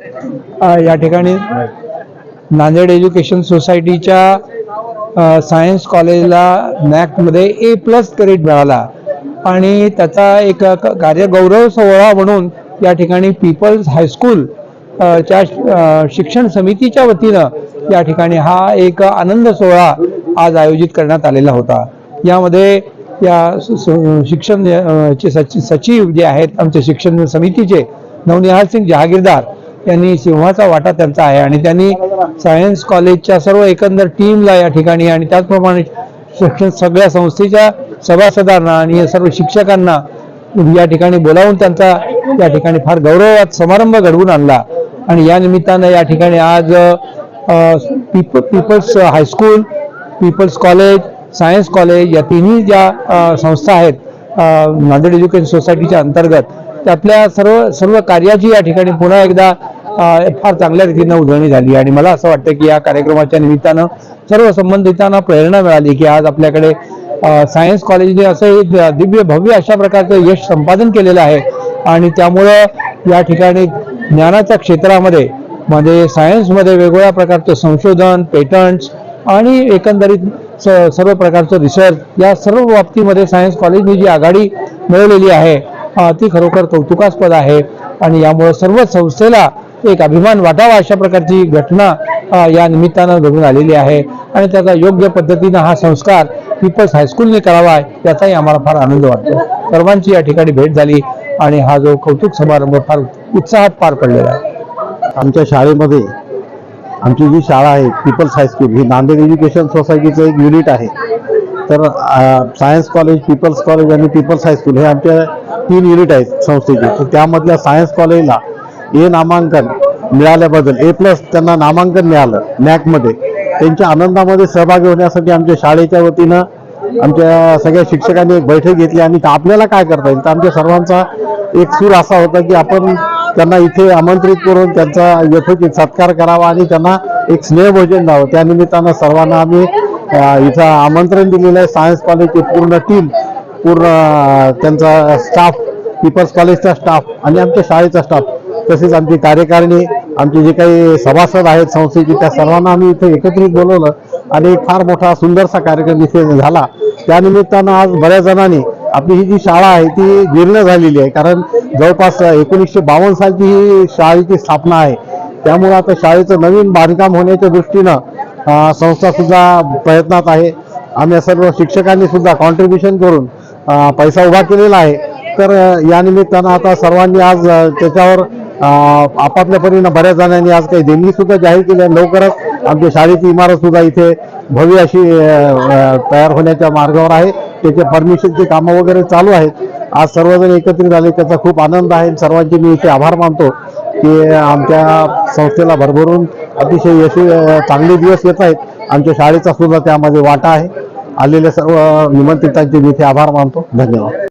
या ठिकाणी नांदेड एज्युकेशन सोसायटीच्या सायन्स कॉलेजला नॅकमध्ये ए प्लस क्रेडिट मिळाला. आणि त्याचा एक कार्यगौरव सोहळा म्हणून या ठिकाणी पीपल्स हायस्कूल च्या शिक्षण समितीच्या वतीनं या ठिकाणी हा एक आनंद सोहळा आज आयोजित करण्यात आलेला होता. यामध्ये या शिक्षण चे सचिव जे आहेत आमचे शिक्षण समितीचे नवनिहाल सिंग जहागीरदार यांनी सिंहाचा वाटा त्यांचा आहे आणि त्यांनी सायन्स कॉलेजच्या सर्व एकंदर टीमला या ठिकाणी आणि त्याचप्रमाणे शिक्षण सगळ्या संस्थेच्या सभासदांना आणि या सर्व शिक्षकांना या ठिकाणी बोलावून त्यांचा या ठिकाणी फार गौरवात समारंभ घडवून आणला. आणि या निमित्तानं या ठिकाणी आज पीप peoples high school peoples college science college या तिन्ही ज्या संस्था आहेत नांदेड एज्युकेशन सोसायटीच्या अंतर्गत त्यातल्या सर्व सर्व कार्याची या ठिकाणी पुन्हा एकदा फार चांगल्या रीतीनं उजळणी झाली. आणि मला असं वाटतं की या कार्यक्रमाच्या निमित्तानं सर्व संबंधितांना प्रेरणा मिळाली की आज आपल्याकडे सायन्स कॉलेजने असं एक दिव्य भव्य अशा प्रकारचं यश संपादन केलेलं आहे. आणि त्यामुळं या ठिकाणी ज्ञानाच्या क्षेत्रामध्ये म्हणजे सायन्समध्ये वेगवेगळ्या प्रकारचं संशोधन पेटंट्स आणि एकंदरीत स- सर्व प्रकारचं रिसर्च या सर्व बाबतीमध्ये सायन्स कॉलेजने जी आघाडी मिळवलेली आहे ती खरोखर कौतुकास्पद आहे. आणि यामुळे सर्व संस्थेला एक अभिमान वाटावा अशा प्रकारची घटना या निमित्तानं घडून आलेली आहे. आणि त्याचा योग्य पद्धतीनं हा संस्कार पीपल्स हायस्कूलने करावा याचाही आम्हाला फार आनंद वाटतो. सर्वांची या ठिकाणी भेट झाली आणि हा जो कौतुक समारंभ फार उत्साहात पार पडलेला आहे. आमच्या शाळेमध्ये आमची जी शाळा आहे पीपल्स हायस्कूल ही नांदेड एज्युकेशन सोसायटीचं एक युनिट आहे. तर सायन्स कॉलेज पीपल्स कॉलेज आणि पीपल्स हायस्कूल हे आमच्या तीन युनिट आहेत संस्थेचे. तर त्यामधल्या सायन्स कॉलेजला ए नामांकन मिळाल्याबद्दल ए प्लस त्यांना नामांकन मिळालं नॅकमध्ये त्यांच्या आनंदामध्ये सहभागी होण्यासाठी आमच्या शाळेच्या वतीनं आमच्या सगळ्या शिक्षकांनी एक बैठक घेतली आणि आपल्याला काय करता येईल? तर आमच्या सर्वांचा एक सूर असा होता की आपण त्यांना इथे आमंत्रित करून त्यांचा यथोचित सत्कार करावा आणि त्यांना एक स्नेहभोजन द्यावं. त्या निमित्तानं सर्वांना आम्ही इथं आमंत्रण दिलेलं आहे. सायन्स कॉलेजची पूर्ण टीम पूर्ण त्यांचा स्टाफ पीपल्स कॉलेजचा स्टाफ आणि आमच्या शाळेचा स्टाफ तसेच आमची कार्यकारिणी आमचे जे काही सभासद आहेत संस्थेचे त्या सर्वांना आम्ही इथे एकत्रित बोलवलं. आणि एक फार मोठा सुंदरसा कार्यक्रम इथे झाला. त्यानिमित्तानं आज बऱ्याच जणांनी आपली ही जी शाळा आहे ती जीर्ण झालेली आहे. कारण जवळपास एकोणीसशे बावन्न सालची ही शाळेची स्थापना आहे. त्यामुळं आता शाळेचं नवीन बांधकाम होण्याच्या दृष्टीनं संस्थासुद्धा संस्था सुद्धा प्रयत्नात आहे. आम्ही सर्व शिक्षकांनी सुद्धा कॉन्ट्रीब्युशन करून पैसा उभा केलेला आहे. तर या निमित्तानं आता सर्वांनी आज त्याच्यावर आपापल्या परीनं बऱ्याच जणांनी आज काही देणगी सुद्धा जाहीर केल्या लवकरच आमच्या शाळेची इमारत सुद्धा इथे भव्य अशी तयार होण्याच्या मार्गावर आहे. त्याचे परमिशनची कामं वगैरे चालू आहेत. आज सर्वजण एकत्रित आले त्याचा खूप आनंद आहे. सर्वांचे मी इथे आभार मानतो की आमच्या संस्थेला भरभरून अतिशय यशस्वी चांगले दिवस येत आहेत. आमच्या शाळेचा सुद्धा त्यामध्ये वाटा आहे. आलेल्या सर्व निमंत्रितांचे मी इथे आभार मानतो. धन्यवाद.